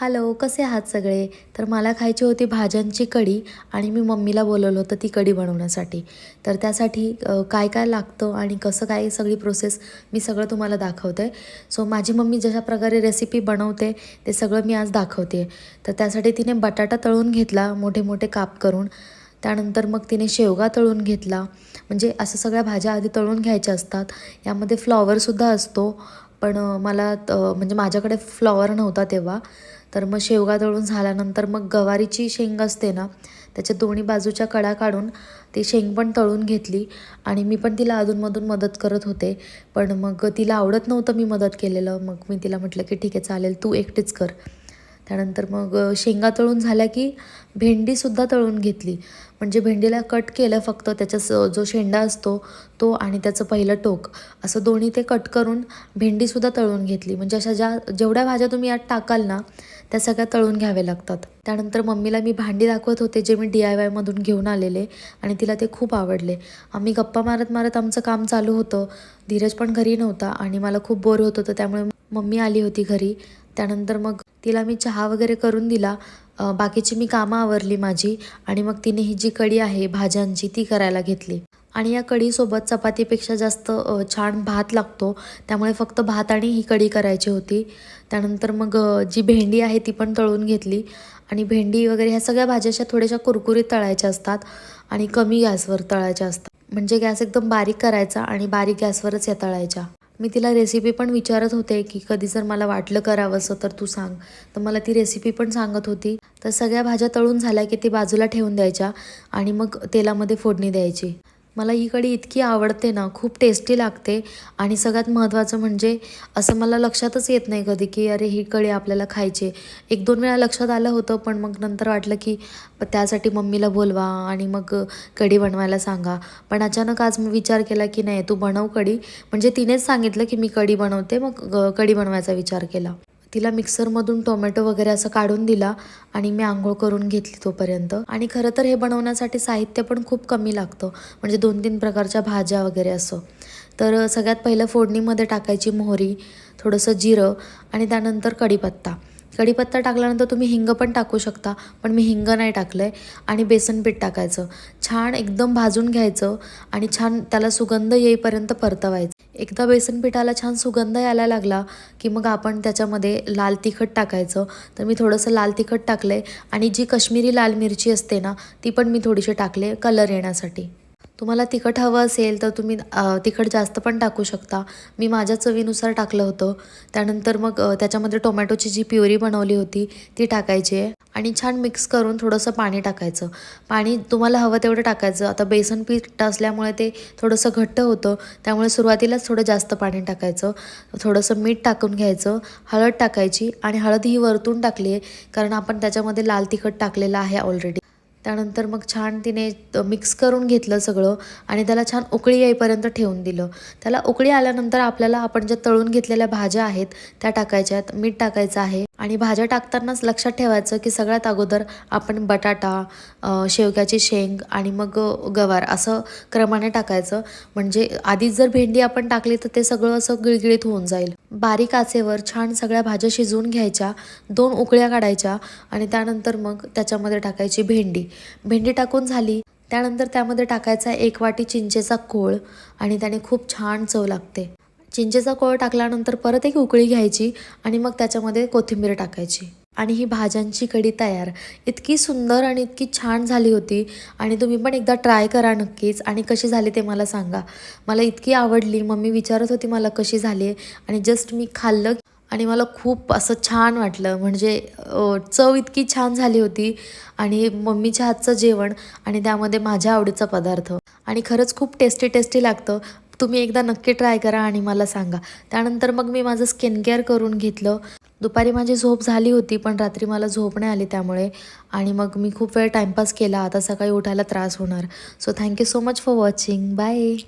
Hello कसे आहात सगळे? तर मला खायची होती भाज्यांची कढी आणि मी मम्मीला बोलवलं होतं ती कढी बनवण्यासाठी. तर त्यासाठी काय काय लागतं आणि कसं काय सगळी प्रोसेस मी सगळं तुम्हाला दाखवते. सो माझी मम्मी जशा प्रकारे रेसिपी बनवते ते सगळं मी आज दाखवते. तर त्यासाठी तिने बटाटा तळून घेतला मोठे मोठे काप करून. त्यानंतर मग तिने शेवगा तळून घेतला. म्हणजे असं सगळ्या भाज्या आधी तळून घ्यायच्या असतात. यामध्ये फ्लॉवरसुद्धा असतो. पण मला त- म्हणजे माझ्याकडे फ्लॉवर नव्हता तेव्हा. तर मग शेवगा तळून झाल्यानंतर मग गवारीची शेंग असते ना त्याच्या दोन्ही बाजूच्या कडा काढून ती शेंग पण तळून घेतली आणि मी पण तिला अधूनमधून मदत करत होते. पण मग तिला आवडत नव्हतं मी मदत केलेलं. मग मी तिला म्हटलं की ठीक आहे चालेल तू एकटीच कर. त्यानंतर मग शेंगा तळून झाल्या की भेंडीसुद्धा तळून घेतली. म्हणजे भेंडीला कट केलं फक्त त्याचा स जो शेंडा असतो तो आणि त्याचं पहिलं टोक असं दोन्ही ते कट करून भेंडीसुद्धा तळून घेतली. म्हणजे अशा ज्या जेवढ्या भाज्या तुम्ही यात टाकाल ना त्या सगळ्या तळून घ्याव्या लागतात. त्यानंतर मम्मीला मी भांडी दाखवत होते जे मी डी आय वायमधून घेऊन आलेले आणि तिला ते खूप आवडले. आम्ही गप्पा मारत मारत आमचं काम चालू होतं. धीरज पण घरी नव्हता आणि मला खूप बोर होत होतं त्यामुळे मम्मी आली होती घरी. त्यानंतर मग तिला मी चहा वगैरे करून दिला. बाकीची मी कामं आवरली माझी आणि मग तिने ही जी कढी आहे भाज्यांची ती करायला घेतली. आणि या कढीसोबत चपातीपेक्षा जास्त छान भात लागतो. त्यामुळे फक्त भात आणि ही कढी करायची होती. त्यानंतर मग जी भेंडी आहे ती पण तळून घेतली. आणि भेंडी वगैरे ह्या सगळ्या भाज्या अशा थोड्याशा कुरकुरीत तळायच्या असतात आणि कमी गॅसवर तळायच्या असतात. म्हणजे गॅस एकदम बारीक करायचा आणि बारीक गॅसवरच या तळायच्या. मी तिला रेसिपी पण विचारत होते की कधी जर मला वाटलं करावंसं तर तू सांग. तर मला ती रेसिपी पण सांगत होती. तर सगळ्या भाज्या तळून झाल्या की ती बाजूला ठेवून द्यायच्या आणि मग तेलामध्ये फोडणी द्यायची. मला ही कढी इतकी आवडते ना खूप टेस्टी लागते. आणि सगळ्यात महत्त्वाचं म्हणजे असं मला लक्षातच येत नाही कधी की अरे ही कढी आपल्याला खायची आहे. एक दोन वेळा लक्षात आलं होतं पण मग नंतर वाटलं की त्यासाठी मम्मीला बोलवा आणि मग कढी बनवायला सांगा. पण अचानक आज मी विचार केला की नाही तू बनव कढी. म्हणजे तिनेच सांगितलं की मी कढी बनवते मग कढी बनवायचा विचार केला. तिला मिक्सरमधून टोमॅटो वगैरे असं काढून दिला आणि मी आंघोळ करून घेतली तोपर्यंत. आणि खरं तर हे बनवण्यासाठी साहित्य पण खूप कमी लागतं म्हणजे दोन तीन प्रकारच्या भाज्या वगैरे असं. तर सगळ्यात पहिलं फोडणीमध्ये टाकायची मोहरी थोडंसं जिरं आणि त्यानंतर कढीपत्ता. कढीपत्ता टाकल्यानंतर तुम्ही हिंग पण टाकू शकता पण मी हिंग नाही टाकलं आहे आणि बेसन पीठ टाकायचं. छान एकदम भाजून घ्यायचं आणि छान त्याला सुगंध येईपर्यंत परतवायचं. एकदा बेसन पिठाला छान सुगंध यायला लागला की मग आपण त्याच्यामध्ये लाल तिखट टाकायचं. तर मी थोडंसं लाल तिखट टाकलं आहे आणि जी कश्मीरी लाल मिरची असते ना ती पण मी थोडीशी टाकले कलर येण्यासाठी. तुम्हाला तिखट हवं असेल तर तुम्ही तिखट जास्त पण टाकू शकता. मी माझ्या चवीनुसार टाकलं होतं. त्यानंतर मग त्याच्यामध्ये टोमॅटोची जी प्युरी बनवली होती ती टाकायची आहे. आणि छान मिक्स करून थोडंसं पाणी टाकायचं. पाणी तुम्हाला हवं तेवढं टाकायचं. आता बेसन पीठ असल्यामुळे ते थोडंसं घट्ट होतं. त्यामुळे सुरुवातीलाच थोडं जास्त पाणी टाकायचं. थोडंसं मीठ टाकून घ्यायचं. हळद टाकायची आणि हळद ही वरतून टाकली आहे कारण आपण त्याच्यामध्ये लाल तिखट टाकलेलं आहे ऑलरेडी त्यानंतर मग छान तिने मिक्स करून घेतलं सगळं आणि त्याला छान उकळी येईपर्यंत ठेवून दिलं. त्याला उकळी आल्यानंतर आपल्याला आपण ज्या तळून घेतलेल्या भाज्या आहेत त्या टाकायच्या आहेत. मीठ टाकायचं आहे आणि भाज्या टाकतानाच लक्षात ठेवायचं की सगळ्यात अगोदर आपण बटाटा शेवग्याची शेंग आणि मग गवार असं क्रमाने टाकायचं. म्हणजे आधीच जर भेंडी आपण टाकली तर ते सगळं असं गिळगिळीत होऊन जाईल. बारीक आचेवर छान सगळ्या भाज्या शिजवून घ्यायच्या दोन उकळ्या काढायच्या आणि त्यानंतर मग त्याच्यामध्ये टाकायची भेंडी. भेंडी टाकून झाली त्यानंतर त्यामध्ये टाकायचा एक वाटी चिंचेचा कोळ आणि त्याने खूप छान चव लागते. चिंचेचा कोळ टाकल्यानंतर परत एक उकळी घ्यायची आणि मग त्याच्यामध्ये कोथिंबीर टाकायची. आणि ही भाज्यांची कढी तयार. इतकी सुंदर आणि इतकी छान झाली होती आणि तुम्ही पण एकदा ट्राय करा नक्कीच आणि कशी झाली ते मला सांगा. मला इतकी आवडली मम्मी विचारत होती मला कशी झाली आणि जस्ट मी खाल्लं आणि मला खूप असं छान वाटलं. म्हणजे चव इतकी छान झाली होती आणि मम्मीच्या हातचं जेवण आणि त्यामध्ये माझ्या आवडीचा पदार्थ. आणि खरंच खूप टेस्टी टेस्टी लागतं. तुम्ही एकदा नक्की ट्राय करा आणि मला सांगा. त्यानंतर मग मी माझं स्किन केअर करून घेतलं. दुपारी माझी झोप झाली होती पण रात्री मला झोप नाही आली त्यामुळे. आणि मग मी खूप वेळ टाईमपास केला. आता सकाळी उठायला त्रास होणार. So thank you so much for watching bye